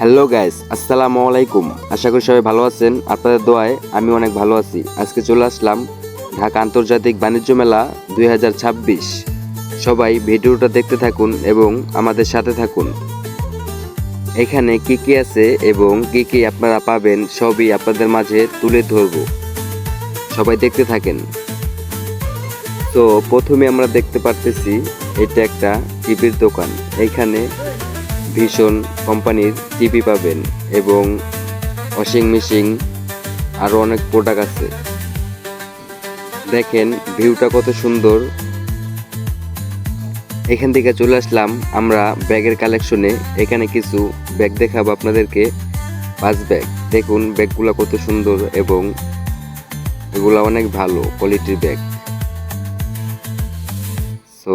Hello guys, আসসালামু আলাইকুম। আশা করি সবাই ভালো আছেন। আপনাদের দোয়ায় আমি অনেক ভালো আছি। আজকে চলে আসলাম ঢাকা আন্তর্জাতিক বাণিজ্য মেলা দুই সবাই ভিডিওটা দেখতে থাকুন এবং আমাদের সাথে থাকুন। এখানে কি কি আছে এবং কি কি আপনারা পাবেন সবই আপনাদের মাঝে তুলে ধরব। সবাই দেখতে থাকেন। তো প্রথমে আমরা দেখতে পারতেছি, এটা একটা টিভির দোকান। এখানে ভীষণ কোম্পানির টিভি পাবেন এবং ওয়াশিং মেশিন আরও অনেক প্রোডাক্ট আছে। দেখেন ভিউটা কত সুন্দর। এখান থেকে চলে আসলাম আমরা ব্যাগের কালেকশনে এখানে কিছু ব্যাগ দেখাবো আপনাদেরকে। পাঁচ ব্যাগ দেখুন ব্যাগগুলো কত সুন্দর এবং এগুলো অনেক ভালো কোয়ালিটির ব্যাগ সো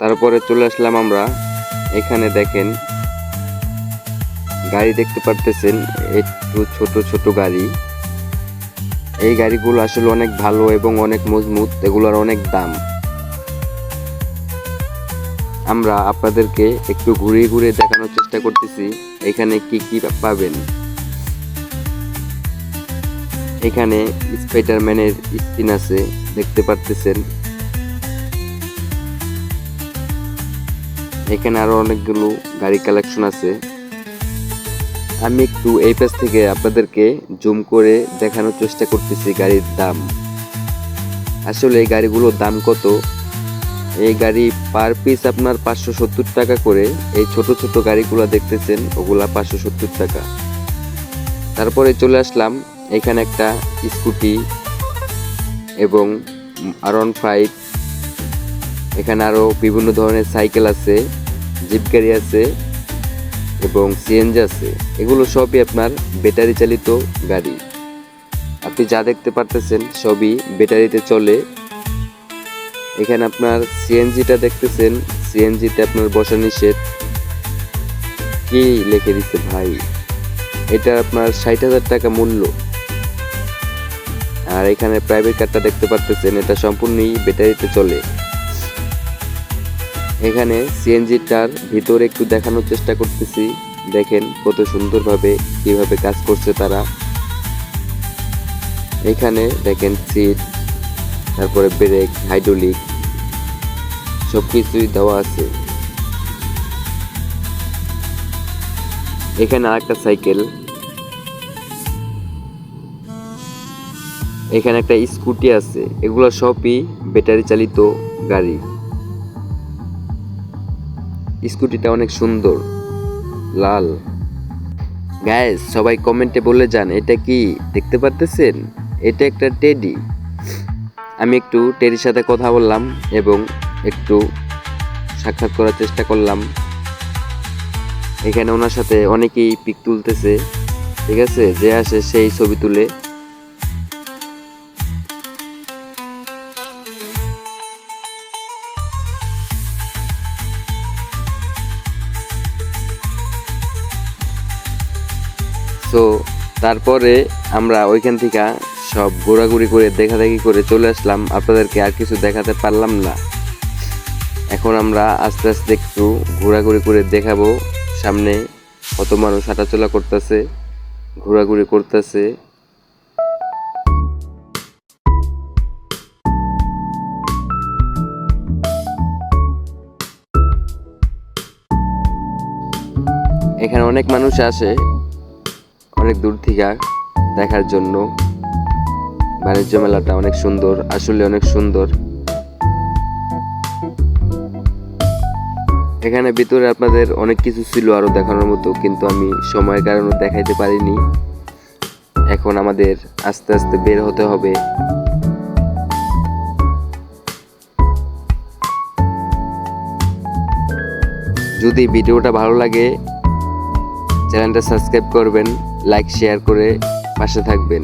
তারপরে চলে আসলাম আমরা। এখানে দেখেন গাড়ি দেখতে পারতেছেন, একটু ছোট ছোট গাড়ি। এই গাড়িগুলো আসলে অনেক ভালো এবং অনেক মজবুত, এগুলোর অনেক দাম। আমরা আপনাদেরকে একটু ঘুরিয়ে ঘুরিয়ে দেখানোর চেষ্টা করতেছি, এখানে কি কি পাবেন। এখানে স্পাইডারম্যানের স্কিন আছে, দেখতে পারতেছেন। এখানে আরও অনেকগুলো গাড়ি কালেকশন আছে। আমি একটু এই পেজ থেকে আপনাদেরকে জুম করে দেখানোর চেষ্টা করতেছি গাড়ির দাম। আসলে এই গাড়িগুলোর দাম কত? এই গাড়ি পার পিস আপনার পাঁচশো সত্তর টাকা করে। এই ছোট ছোট গাড়িগুলো দেখতেছেন, ওগুলা পাঁচশো সত্তর টাকা। তারপরে চলে আসলাম, এখানে একটা স্কুটি এবং আরন ফাইভ। এখানে আরও বিভিন্ন ধরনের সাইকেল আছে, জিপ গাড়ি আছে। এবং সিএনজি আছে, এগুলো সবই আপনার ব্যাটারি চালিত গাড়ি। আপনি যা দেখতে পারতেছেন সবই ব্যাটারিতে চলে। এখানে আপনার সিএনজিটা দেখতেছেন সিএনজিতে আপনার বসা নিষেধ। কি লিখে দিচ্ছে ভাই? এটা আপনার ষাট হাজার টাকা মূল্য। আর এখানে প্রাইভেট কারটা দেখতে পারতেছেন, এটা সম্পূর্ণই ব্যাটারিতে চলে। এখানে সিএনজিটার ভিতরে একটু দেখানোর চেষ্টা করতেছি। দেখেন কত সুন্দরভাবে কীভাবে কাজ করছে তারা। এখানে দেখেন সিট, তারপরে ব্রেক, হাইড্রোলিক সব কিছুই দেওয়া আছে। এখানে আরেকটা সাইকেল। এখানে একটা স্কুটি আছে। এগুলো সবই ব্যাটারি চালিত গাড়ি। স্কুটিটা অনেক সুন্দর, লাল। গ্যাস সবাই কমেন্টে বলে যান, এটা কি দেখতে পারতেছেন? এটা একটা টেডি আমি একটু টেডির সাথে কথা বললাম এবং একটু সাক্ষাৎ করার চেষ্টা করলাম। এখানে ওনার সাথে অনেকেই পিক তুলতেছে, ঠিক আছে? যে আসে সেই ছবি তুলে সো তারপরে আমরা ওইখান থেকে সব ঘোরাঘুরি করে, দেখাদেখি করে চলে আসলাম। আপনাদেরকে আর কিছু দেখাতে পারলাম না। এখন আমরা আস্তে আস্তে একটু ঘোরাঘুরি করে দেখাবো। সামনে কত মানুষ হাঁটাচলা করতেছে, ঘোরাঘুরি করতেছে। এখানে অনেক মানুষ আসে। অনেক দূর থেকে দেখার জন্য। বাণিজ্য মেলাটা অনেক সুন্দর, আসলে অনেক সুন্দর। এখানে ভিতরে আপনাদের অনেক কিছু ছিল আরও দেখানোর মতো, কিন্তু আমি সময়ের কারণে দেখাইতে পারিনি। এখন আমাদের আস্তে আস্তে বের হতে হবে। যদি ভিডিওটা ভালো লাগে চ্যানেলটা সাবস্ক্রাইব করবেন লাইক শেয়ার করে পাশে থাকবেন।